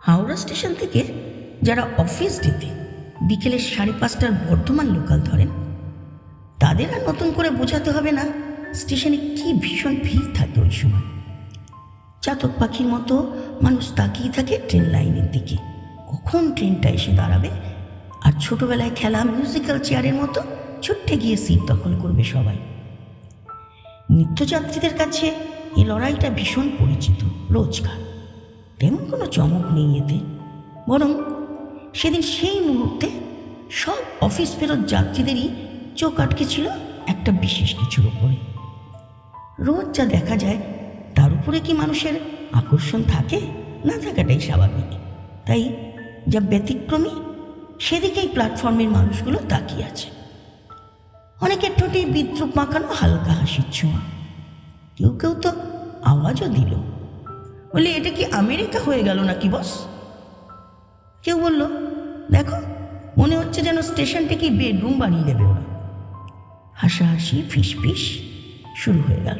Howrah station থেকে যারা office ডেতে বিকেলে সাড়ে পাঁচটার বর্ধমান লোকাল ধরেন, তাদের আর নতুন করে বোঝাতে হবে না স্টেশনে কি ভীষণ ভিড় থাকে ওই সময়। চাতক পাখির মতো মানুষ তাকিয়ে থাকে ট্রেন লাইনের দিকে। কখন ট্রেনটা এসে দাঁড়াবে? আর ছোটবেলায় খেলা মিউজিক্যাল চেয়ারের মতো ছুট্টে গিয়ে সিট দখল করবে সবাই। নিত্যযাত্রীদের কাছে এই লড়াইটা ভীষণ পরিচিত, রোজকার। তেমন কোনো চমক নেই এতে। বরং সেদিন সেই মুহূর্তে সব অফিস ফেরত যাত্রীদেরই চোখ আটকে ছিল একটা বিশেষ কিছুর ওপরে রোজ যা দেখা যায়, তার উপরে কি মানুষের আকর্ষণ থাকে? না থাকাটাই স্বাভাবিক। তাই যা ব্যতিক্রমী, সেদিকেই প্ল্যাটফর্মের মানুষগুলো তাকিয়ে আছে। অনেকের ঠোঁটে বিদ্রুপ মাখানো হালকা হাসির ছোঁয়া। কেউ কেউ তো আওয়াজও দিল। বলে এটা কি আমেরিকা হয়ে গেল নাকি, বস? কেউ বলল, দেখো, মনে হচ্ছে যেন স্টেশনটাকে বেডরুম বানিয়ে দেবে ওরা। হাসাহাসি, ফিসফিস শুরু হয়ে গেল।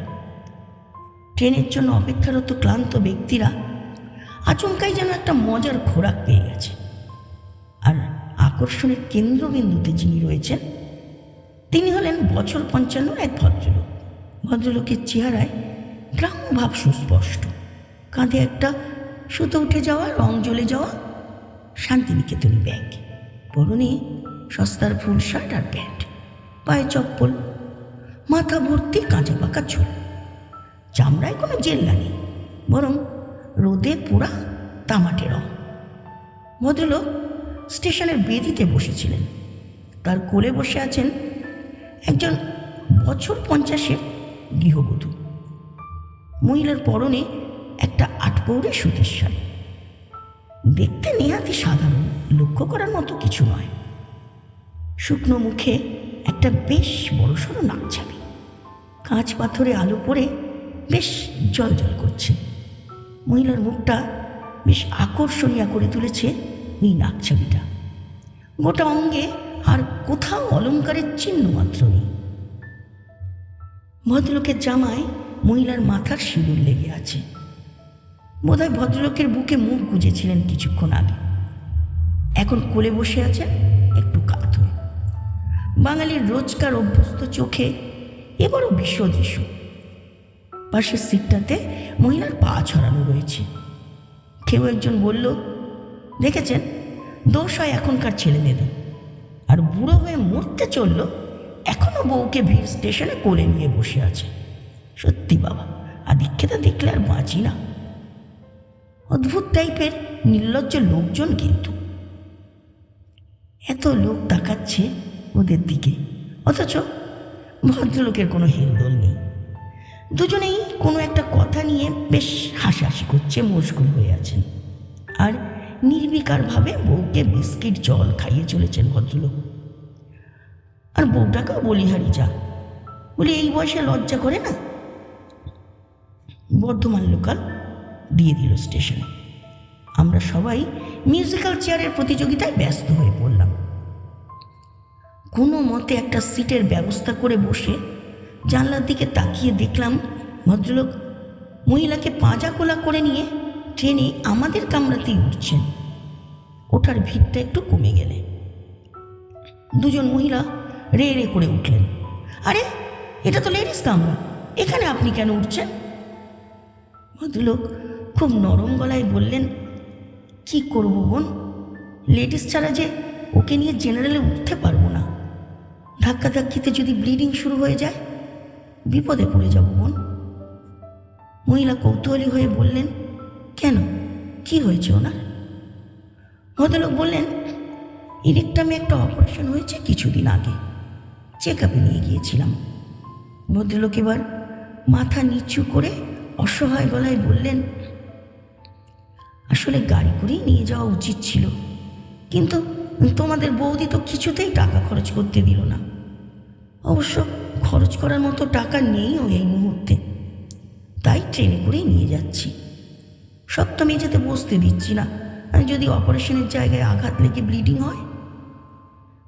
ট্রেনের জন্য অপেক্ষারত ক্লান্ত ব্যক্তিরা আচমকাই যেন একটা মজার খোরাক পেয়ে গেছে। আর আকর্ষণের কেন্দ্রবিন্দুতে যিনি রয়েছেন, তিনি হলেন বছর পঞ্চান্ন এক ভদ্রলোক। ভদ্রলোকের চেহারায় গ্রাম্য ভাব সুস্পষ্ট। কাঁধে একটা সুতো উঠে যাওয়া, রং জ্বলে যাওয়া শান্তিনিকেতনী ব্যাগ। পরনে সস্তার ফুল শার্ট আর প্যান্ট, পায়ে চপ্পল, মাথা ভর্তি কাঁচা পাকা চুল। চামড়ায় কোনো জেল্লা নেই, বরং রোদে পোড়া তামাটে রং। ভদ্রলোক স্টেশনের বেদিতে বসেছিলেন। তার কোলে বসে আছেন একজন বছর পঞ্চাশের গৃহবধূ। মহিলার পরনে একটা আটপৌরে শাড়ি দেখতে নেহাতি সাধারণ, লক্ষ্য করার মতো কিছু নয়। শুকনো মুখে একটা বেশ বড়সড় নাকছাবি কাঁচ পাথরে আলো পড়ে বেশ জল জল করছে। মহিলার মুখটা বেশ আকর্ষণীয় করে তুলেছে এই নাকছাবিটা গোটা অঙ্গে আর কোথাও অলংকারের চিহ্ন মাত্র নেই। ভদ্রলোকের জামায় মহিলার মাথার সিঁদুর লেগে আছে। বোধহয় ভদ্রলোকের বুকে মুখ গুজেছিলেন কিছুক্ষণ আগে। এখন কোলে বসে আছেন একটু কাত হয়ে বাঙালির রোজকার অভ্যস্ত চোখে এবারও বিশ্ব দৃশ্য পাশের সিটটাতে মহিলার পা ছড়ানো রয়েছে। কেউ একজন বলল, দেখেছেন? দোষ হয় এখনকার ছেলে মেয়েদের আর বুড়ো হয়ে মরতে চলল, এখনও বউকে ভিড় স্টেশনে কোলে নিয়ে বসে আছে। সত্যি বাবা, আদিক্ষেতা দেখলে আর বাঁচি না। অদ্ভুত টাইপের, নির্লজ্জ লোকজন কিন্তু। এত লোক তাকাচ্ছে ওদের দিকে। অথচ ভদ্রলোকের কোনো হেলদোল নেই। দুজনেই কোনো একটা কথা নিয়ে বেশ হাসাহাসি করছে, মশগুল হয়ে আছেন। আর নির্বিকারভাবে বউকে বিস্কিট, জল খাইয়ে চলেছেন ভদ্রলোক। আর বউটাকেও বলিহারি যা। বলি, এই বয়সে লজ্জা করে না? বর্ধমান লোকাল দিয়ে দিল স্টেশনে। আমরা সবাই মিউজিক্যাল চেয়ারের প্রতিযোগিতায় ব্যস্ত হয়ে পড়লাম। কোনো মতে একটা সিটের ব্যবস্থা করে বসে জানলার দিকে তাকিয়ে দেখলাম ভদ্রলোক মহিলাকে পাঁজা কোলা করে নিয়ে ট্রেনে আমাদের কামরাতেই উঠছেন। ওঠার ভিড়টা একটু কমে গেলে। দুজন মহিলা রে রে করে উঠলেন। আরে, এটা তো লেডিস কামরা, এখানে আপনি কেন উঠছেন? ভদ্রলোক খুব নরম গলায় বললেন, কি করব বোন? লেডিস ছাড়া যে ওকে নিয়ে জেনারেলে উঠতে পারব না। ধাক্কাধাক্কিতে যদি ব্লিডিং শুরু হয়ে যায়, বিপদে পড়ে যাব বোন। মহিলা কৌতূহলী হয়ে বললেন, কেন? কি হয়েছে ওনার? ভদ্রলোক বললেন ইরেকটামে একটা অপারেশন হয়েছে কিছুদিন আগে। চেক আপে নিয়ে গিয়েছিলাম। ভদ্রলোক এবার মাথা নিচু করে অসহায় গলায় বললেন আসলে গাড়ি করেই নিয়ে যাওয়া উচিত ছিল। কিন্তু তোমাদের বৌদি তো কিছুতেই টাকা খরচ করতে দিল না। অবশ্য খরচ করার মতো টাকা নেইও এই মুহূর্তে। তাই ট্রেনে করেই নিয়ে যাচ্ছি। সপ্তমী যেতে বসতে দিচ্ছি না। যদি অপারেশনের জায়গায় আঘাত লেগে ব্লিডিং হয়?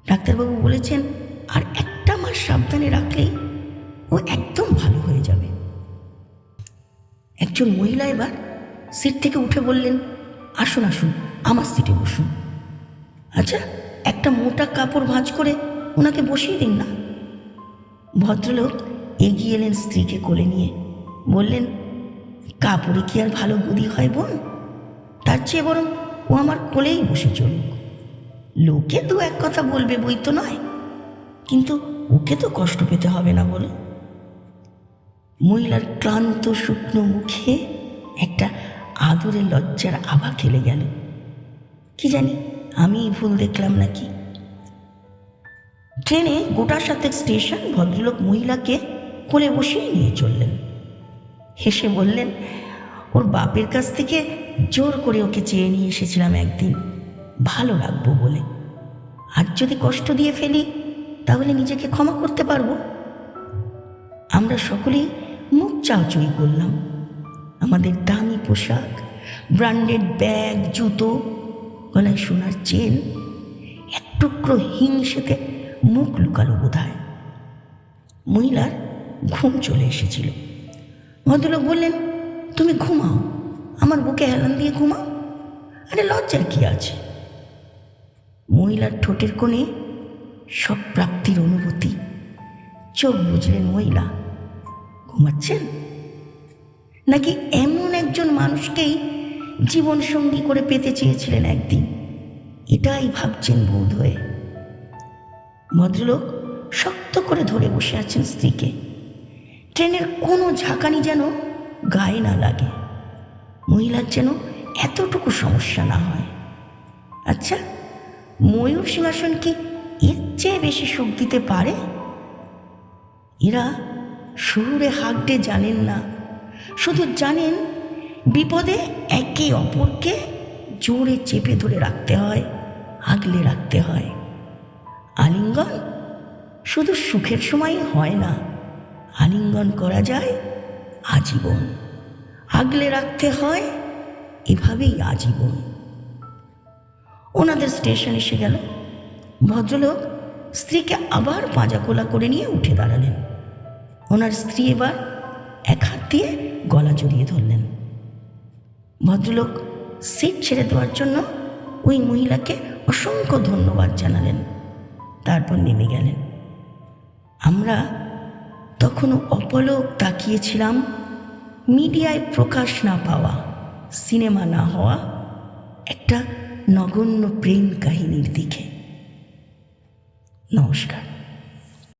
ডাক্তারবাবু বলেছেন, আর একটা মাস সাবধানে রাখলেই ও একদম ভালো হয়ে যাবে। একজন মহিলা এবার সিট থেকে উঠে বললেন, আসুন আসুন, আমার সিটে বসুন। আচ্ছা একটা মোটা কাপড় ভাঁজ করে ওনাকে বসিয়ে দিন না? ভদ্রলোক এগিয়ে এলেন স্ত্রীকে কোলে নিয়ে। বললেন, কাপড়ে কি আর ভালো গদি হয় বোন? তার চেয়ে বরং ও আমার কোলেই বসে চলুক। লোকে দু এক কথা বলবে, বই তো নয়। কিন্তু ওকে তো কষ্ট পেতে হবে না বলো? মহিলার ক্লান্ত শুকনো মুখে একটা আদরে লজ্জার আভা খেলে গেল। কি জানি আমি ভুল দেখলাম নাকি? ট্রেনে গোটা সাথে স্টেশন ভদ্রলোক মহিলাকে কোলে বসিয়ে নিয়ে চললেন। হেসে বললেন, ওর বাপের কাছ থেকে জোর করে ওকে চেয়ে নিয়ে এসেছিলাম একদিন। ভালো রাখব বলে। আর যদি কষ্ট দিয়ে ফেলি, তাহলে নিজেকে ক্ষমা করতে পারব। আমরা সকলেই মুখ চাওচুই করলাম। আমাদের দামি পোশাক ব্র্যান্ডেড ব্যাগ জুতো, গলায় সোনার চেন এক টুকরো হিংসেতে মুখ লুকালো বোধ হয় মহিলার ঘুম চলে এসেছিল। ভদ্রলোক বললেন, তুমি ঘুমাও, আমার বুকে হেলান দিয়ে ঘুমাও। আরে লজ্জার কি আছে? মহিলার ঠোঁটের কোণে সব প্রাপ্তির অনুভূতি। চোখ বুঝলেন মহিলা। ঘুমাচ্ছেন? নাকি এমন একজন মানুষকেই জীবন সঙ্গী করে পেতে চেয়েছিলেন একদিন। এটাই ভাবছেন বোধ হয়ে। ভদ্রলোক শক্ত করে ধরে বসে আছেন স্ত্রীকে। ট্রেনের কোনো ঝাঁকানি যেন গায়ে না লাগে। মহিলার যেন এতটুকু সমস্যা না হয়। আচ্ছা ময়ূর সিংহাসন কি এর চেয়ে বেশি সুখ দিতে পারে? এরা শহুরে হাঁকতে জানেন না। শুধু জানেন বিপদে একে অপরকে জোরে চেপে ধরে রাখতে হয়, আগলে রাখতে হয়। আলিঙ্গন শুধু সুখের সময় হয় না, আলিঙ্গন করা যায় আজীবন। আগলে রাখতে হয় এভাবেই আজীবন। ওনাদের স্টেশন এসে গেল। ভদ্রলোক স্ত্রীকে আবার পাঁজাকোলা করে নিয়ে উঠে দাঁড়ালেন। ওনার স্ত্রী এবার এক হাত দিয়ে গলা জড়িয়ে ধরলেন। ভদ্রলোক সিট ছেড়ে দেওয়ার জন্য ওই মহিলাকে অসংখ্য ধন্যবাদ জানালেন। তারপর নেমে গেলেন। আমরা তখনও অপলক তাকিয়েছিলাম, মিডিয়ায় প্রকাশ না পাওয়া, সিনেমা না হওয়া একটা নগণ্য প্রেম কাহিনীর দিকে। নমস্কার।